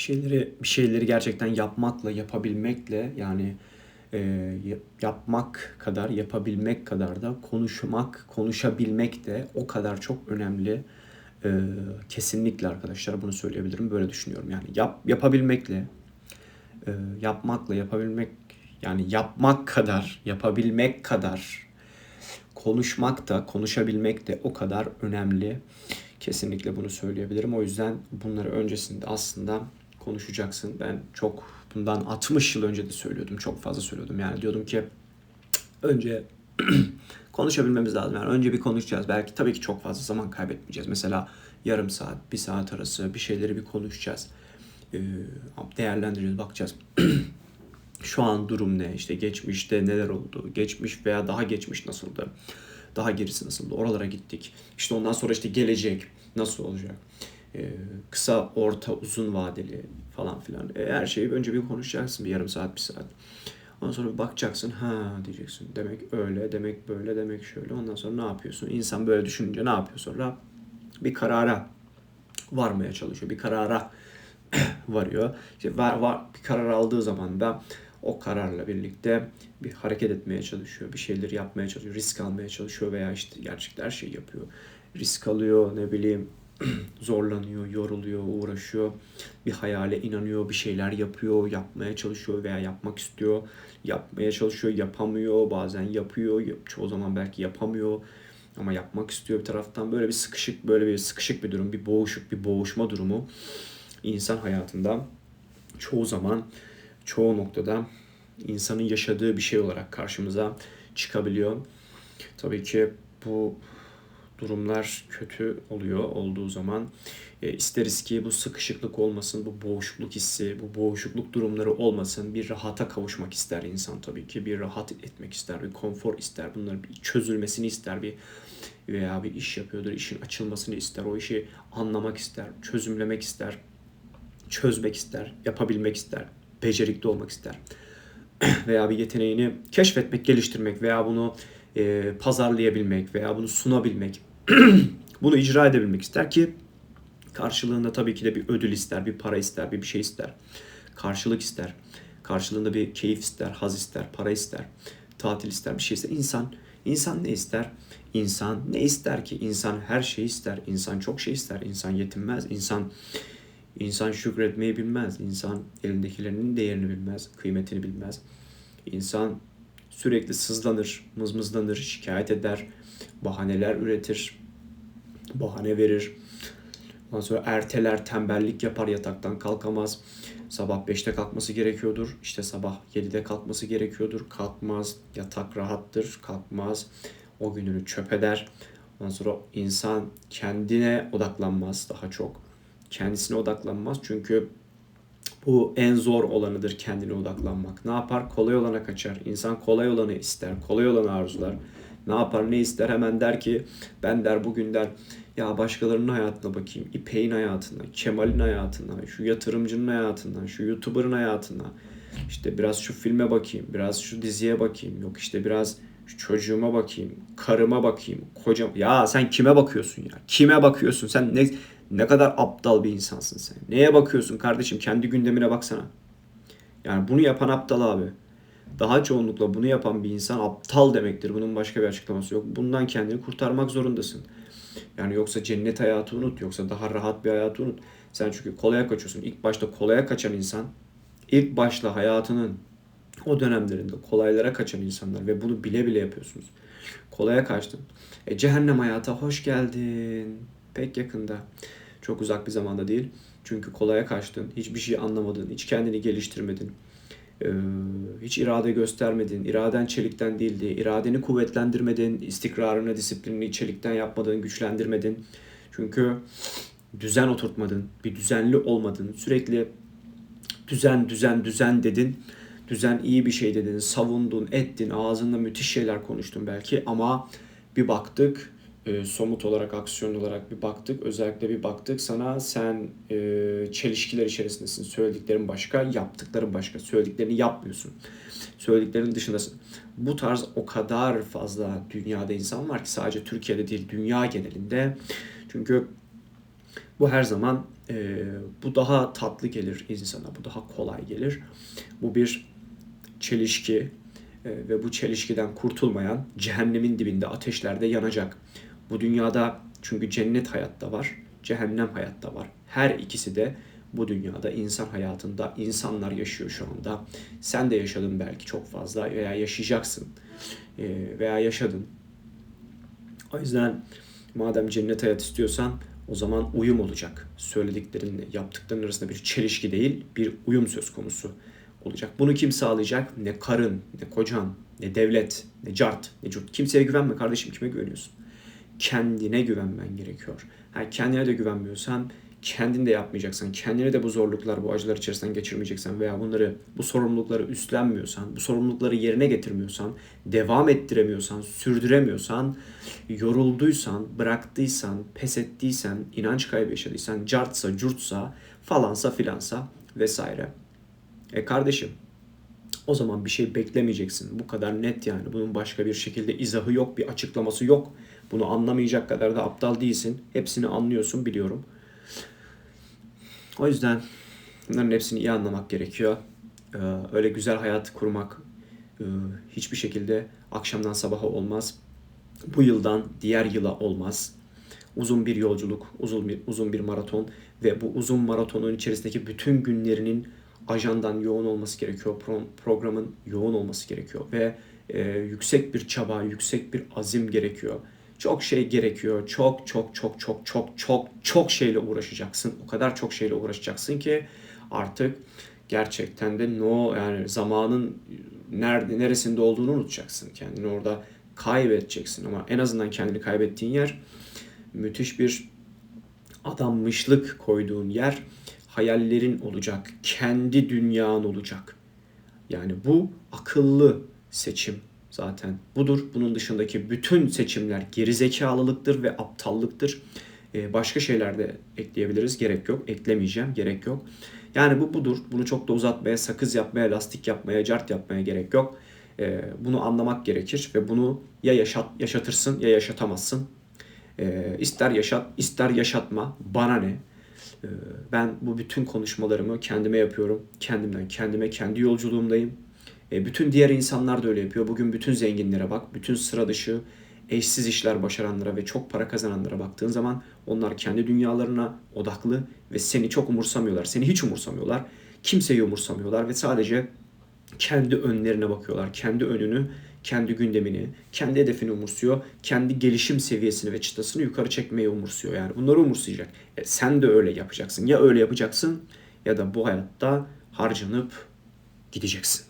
bir şeyleri bir şeyleri gerçekten yapmakla, yapabilmekle yani e, yapmak kadar, yapabilmek kadar da konuşmak, konuşabilmek de o kadar çok önemli. E, kesinlikle arkadaşlar bunu söyleyebilirim. Böyle düşünüyorum. Yani yap, yapabilmekle, e, yapmakla, yapabilmek yani yapmak kadar, yapabilmek kadar konuşmak da, konuşabilmek de o kadar önemli. Kesinlikle bunu söyleyebilirim. O yüzden bunları öncesinde aslında konuşacaksın. Ben çok bundan 60 yıl önce de söylüyordum. Çok fazla söylüyordum. Yani diyordum ki önce konuşabilmemiz lazım. Yani önce bir konuşacağız. Belki tabii ki çok fazla zaman kaybetmeyeceğiz. Mesela yarım saat, bir saat arası bir şeyleri bir konuşacağız. Ee, değerlendireceğiz, bakacağız. Şu an durum ne? İşte geçmişte neler oldu? Geçmiş veya daha geçmiş nasıldı? Daha gerisi nasıldı? Oralara gittik. İşte ondan sonra işte gelecek nasıl olacak? Ee, kısa, orta, uzun vadeli falan filan. E, her şeyi önce bir konuşacaksın bir yarım saat, bir saat. Ondan sonra bir bakacaksın. Ha diyeceksin. Demek öyle, demek böyle, demek şöyle. Ondan sonra ne yapıyorsun? İnsan böyle düşününce ne yapıyor sonra? Bir karara varmaya çalışıyor. Bir karara varıyor. İşte var, var, bir karar aldığı zaman da o kararla birlikte bir hareket etmeye çalışıyor. Bir şeyleri yapmaya çalışıyor. Risk almaya çalışıyor veya işte gerçekten her şeyi yapıyor. Risk alıyor ne bileyim zorlanıyor, yoruluyor, uğraşıyor. Bir hayale inanıyor, bir şeyler yapıyor, yapmaya çalışıyor veya yapmak istiyor. Yapmaya çalışıyor, yapamıyor, bazen yapıyor, çoğu zaman belki yapamıyor ama yapmak istiyor bir taraftan. Böyle bir sıkışık, böyle bir sıkışık bir durum, bir boğuşuk, bir boğuşma durumu insan hayatında çoğu zaman, çoğu noktada insanın yaşadığı bir şey olarak karşımıza çıkabiliyor. Tabii ki bu durumlar kötü oluyor olduğu zaman e, isteriz ki bu sıkışıklık olmasın, bu boğuşukluk hissi, bu boğuşukluk durumları olmasın. Bir rahata kavuşmak ister insan tabii ki. Bir rahat etmek ister, bir konfor ister. Bunların bir çözülmesini ister, bir veya bir iş yapıyordur, işin açılmasını ister. O işi anlamak ister, çözümlemek ister, çözmek ister, yapabilmek ister, becerikli olmak ister. veya bir yeteneğini keşfetmek, geliştirmek veya bunu e, pazarlayabilmek veya bunu sunabilmek bunu icra edebilmek ister ki karşılığında tabii ki de bir ödül ister, bir para ister, bir bir şey ister. Karşılık ister. Karşılığında bir keyif ister, haz ister, para ister, tatil ister, bir şey ister. İnsan, insan ne ister? İnsan ne ister ki? İnsan her şeyi ister. İnsan çok şey ister. İnsan yetinmez. İnsan insan şükretmeyi bilmez. İnsan elindekilerinin değerini bilmez, kıymetini bilmez. İnsan sürekli sızlanır, mızmızlanır, şikayet eder, bahaneler üretir, bahane verir. Ondan sonra erteler, tembellik yapar, yataktan kalkamaz. Sabah 5'te kalkması gerekiyordur. İşte sabah 7'de kalkması gerekiyordur. Kalkmaz, yatak rahattır, kalkmaz. O gününü çöp eder. Ondan sonra insan kendine odaklanmaz daha çok. Kendisine odaklanmaz çünkü bu en zor olanıdır kendine odaklanmak. Ne yapar? Kolay olana kaçar. İnsan kolay olanı ister, kolay olanı arzular. Ne yapar ne ister hemen der ki ben der bugün der ya başkalarının hayatına bakayım. İpek'in hayatına, Kemal'in hayatına, şu yatırımcının hayatına, şu YouTuber'ın hayatına. İşte biraz şu filme bakayım, biraz şu diziye bakayım. Yok işte biraz şu çocuğuma bakayım, karıma bakayım, kocam. Ya sen kime bakıyorsun ya? Kime bakıyorsun? Sen ne ne kadar aptal bir insansın sen. Neye bakıyorsun kardeşim? Kendi gündemine baksana. Yani bunu yapan aptal abi daha çoğunlukla bunu yapan bir insan aptal demektir. Bunun başka bir açıklaması yok. Bundan kendini kurtarmak zorundasın. Yani yoksa cennet hayatı unut, yoksa daha rahat bir hayatı unut. Sen çünkü kolaya kaçıyorsun. İlk başta kolaya kaçan insan, ilk başta hayatının o dönemlerinde kolaylara kaçan insanlar ve bunu bile bile yapıyorsunuz. Kolaya kaçtın. E, cehennem hayata hoş geldin. Pek yakında. Çok uzak bir zamanda değil. Çünkü kolaya kaçtın. Hiçbir şey anlamadın. Hiç kendini geliştirmedin hiç irade göstermedin, iraden çelikten değildi, iradeni kuvvetlendirmedin, istikrarını, disiplinini çelikten yapmadın, güçlendirmedin. Çünkü düzen oturtmadın, bir düzenli olmadın. Sürekli düzen, düzen, düzen dedin. Düzen iyi bir şey dedin, savundun, ettin, ağzında müthiş şeyler konuştun belki ama bir baktık e, somut olarak, aksiyon olarak bir baktık. Özellikle bir baktık sana sen e, çelişkiler içerisindesin. Söylediklerin başka, yaptıkların başka. Söylediklerini yapmıyorsun. Söylediklerin dışındasın. Bu tarz o kadar fazla dünyada insan var ki sadece Türkiye'de değil dünya genelinde. Çünkü Bu her zaman e, bu daha tatlı gelir insana, bu daha kolay gelir. Bu bir çelişki e, ve bu çelişkiden kurtulmayan cehennemin dibinde ateşlerde yanacak. Bu dünyada çünkü cennet hayatta var, cehennem hayatta var. Her ikisi de bu dünyada insan hayatında insanlar yaşıyor şu anda. Sen de yaşadın belki çok fazla veya yaşayacaksın e, veya yaşadın. O yüzden madem cennet hayat istiyorsan o zaman uyum olacak. Söylediklerinle yaptıkların arasında bir çelişki değil, bir uyum söz konusu olacak. Bunu kim sağlayacak? Ne karın, ne kocan, ne devlet, ne cart, ne curt. Kimseye güvenme kardeşim, kime güveniyorsun? Kendine güvenmen gerekiyor. Ha, kendine de güvenmiyorsan kendin de yapmayacaksan, kendine de bu zorluklar, bu acılar içerisinden geçirmeyeceksen veya bunları, bu sorumlulukları üstlenmiyorsan, bu sorumlulukları yerine getirmiyorsan, devam ettiremiyorsan, sürdüremiyorsan, yorulduysan, bıraktıysan, pes ettiysen, inanç kaybı yaşadıysan, cartsa, curtsa, falansa filansa vesaire. E kardeşim o zaman bir şey beklemeyeceksin. Bu kadar net yani. Bunun başka bir şekilde izahı yok, bir açıklaması yok. Bunu anlamayacak kadar da aptal değilsin. Hepsini anlıyorsun, biliyorum. O yüzden bunların hepsini iyi anlamak gerekiyor. Ee, öyle güzel hayat kurmak e, hiçbir şekilde akşamdan sabaha olmaz. Bu yıldan diğer yıla olmaz. Uzun bir yolculuk, uzun bir uzun bir maraton ve bu uzun maratonun içerisindeki bütün günlerinin ajandan yoğun olması gerekiyor. Pro, programın yoğun olması gerekiyor ve e, yüksek bir çaba, yüksek bir azim gerekiyor. Çok şey gerekiyor. Çok çok çok çok çok çok çok şeyle uğraşacaksın. O kadar çok şeyle uğraşacaksın ki artık gerçekten de no yani zamanın nerede neresinde olduğunu unutacaksın. Kendini orada kaybedeceksin ama en azından kendini kaybettiğin yer müthiş bir adanmışlık koyduğun yer hayallerin olacak, kendi dünyan olacak. Yani bu akıllı seçim zaten budur. Bunun dışındaki bütün seçimler gerizekalılıktır ve aptallıktır. Ee, başka şeyler de ekleyebiliriz. Gerek yok. Eklemeyeceğim. Gerek yok. Yani bu budur. Bunu çok da uzatmaya, sakız yapmaya, lastik yapmaya, cart yapmaya gerek yok. Ee, bunu anlamak gerekir ve bunu ya yaşat, yaşatırsın ya yaşatamazsın. Ee, ister yaşat, ister yaşatma. Bana ne? Ee, ben bu bütün konuşmalarımı kendime yapıyorum. Kendimden kendime, kendi yolculuğumdayım. E, bütün diğer insanlar da öyle yapıyor. Bugün bütün zenginlere bak, bütün sıra dışı, eşsiz işler başaranlara ve çok para kazananlara baktığın zaman onlar kendi dünyalarına odaklı ve seni çok umursamıyorlar. Seni hiç umursamıyorlar. Kimseyi umursamıyorlar ve sadece kendi önlerine bakıyorlar. Kendi önünü, kendi gündemini, kendi hedefini umursuyor. Kendi gelişim seviyesini ve çıtasını yukarı çekmeyi umursuyor. Yani bunları umursayacak. E, sen de öyle yapacaksın. Ya öyle yapacaksın ya da bu hayatta harcanıp gideceksin.